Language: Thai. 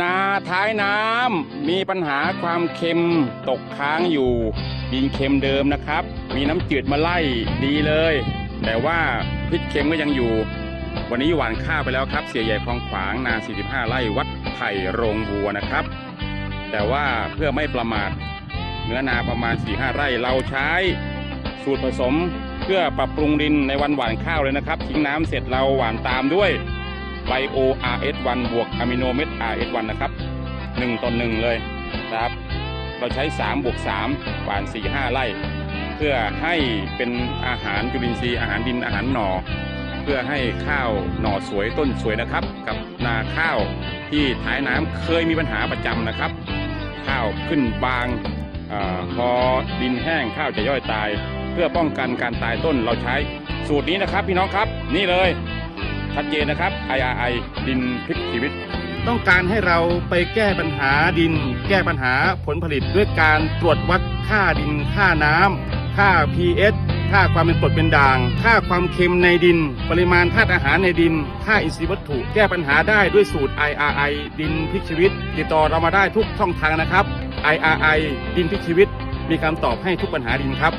นาท้ายน้ำมีปัญหาความเค็มตกค้างอยู่ ดินเค็มเดิมนะครับ มีน้ำจืดมาไล่ดีเลย แต่ว่าพิษเค็มก็ยังอยู่ วันนี้หวานข้าวไปแล้วครับ เสียใหญ่คลองขวางนา 45 ไร่วัดไผ่โรงวัวนะครับ แต่ว่าเพื่อไม่ประมาทเนื้อนาประมาณ 4-5 ไร่เราใช้สูตรผสมเพื่อปรับปรุงดินในวันหว่านข้าวเลยนะครับ ทิ้งน้ำเสร็จเราหว่านตามด้วย ไบโอ RS1 บวกอะมิโนเมท RS1 นะครับ 1ต่อ1เลยนะครับ เราใช้ 3 บวก3หวาน 4 5 ไร่ เพื่อให้เป็นอาหารจุลินทรีย์อาหารดินอาหารหน่อ เพื่อให้ข้าวหน่อสวยต้นสวยนะครับ กับนาข้าวที่ท้ายน้ำเคยมีปัญหาประจำนะครับ ข้าวขึ้นบางอาพอดินแห้งข้าวจะย่อยตาย เพื่อป้องกันการตายต้นเราใช้สูตรนี้นะครับพี่น้องครับนี่เลย ชัดเจนนะครับ IRI ดินพลิกชีวิต ต้องการให้เราไปแก้ปัญหาดิน แก้ปัญหาผลผลิตด้วยการตรวจวัดค่าดิน ค่าน้ำค่า pH ค่าความเป็นกรดเป็นด่าง ค่าความเค็มในดิน ปริมาณธาตุอาหารในดิน ค่าอินทรีย์วัตถุ แก้ปัญหาได้ด้วยสูตร IRI ดินพลิกชีวิต ติดต่อเรามาได้ทุกช่องทางนะครับ IRI ดินพลิกชีวิต มีคำตอบให้ทุกปัญหาดินครับ